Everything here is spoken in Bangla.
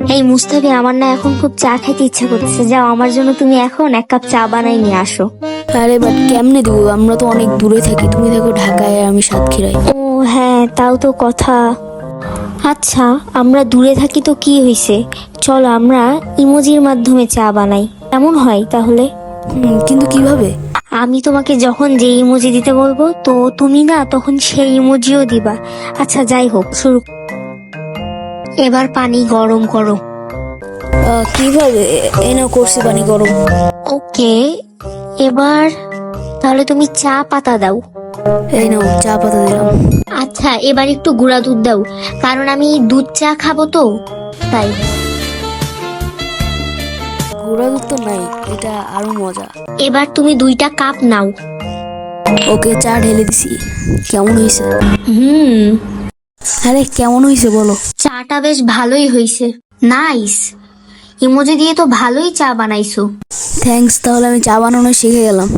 এই মুস্তাফি আমার না এখন খুব চা খেতে ইচ্ছা করছে যাও আমার জন্য তুমি এখন এক কাপ চা বানাই নিয়ে আসো। আরে বাট কেমনে দিব? আমরা তো অনেক দূরে থাকি। তুমি থাকো ঢাকায় আর আমি সাতক্ষীরায়। ও হ্যাঁ তাও তো কথা। আচ্ছা আমরা দূরে থাকি তো কি হয়েছে চলো আমরা ইমোজির মাধ্যমে চা বানাই। কেমন হয় তাহলে? কিন্তু কীভাবে? আমি তোমাকে যখন যে ইমোজি দিতে বলব তো তুমি না তখন সেই ইমোজিও দিবা। আচ্ছা যাই হোক শুরু এবার পানি গরম করো। আহ, কীভাবে? এই নাও করছি পানি গরম। ওকে এবার তাহলে তুমি চা পাতা দাও। এই নাও চা পাতা দিলাম। আচ্ছা এবার একটু গুঁড়া দুধ দাও কারণ আমি দুধ চা খাব তো তাই। গুঁড়া দুধ তো নাই এটা আরও মজা। এবার তুমি দুইটা কাপ নাও। ওকে চা ঢেলে দিছি। কেমন হয়েছে? হুম। আরে কেমন হয়েছে বলো? চাটা বেশ ভালোই হয়েছে নাইস ইমোজি দিয়ে তো ভালোই চা বানাইছো। থ্যাঙ্কস তাহলে আমি চা বানানো শিখে গেলাম।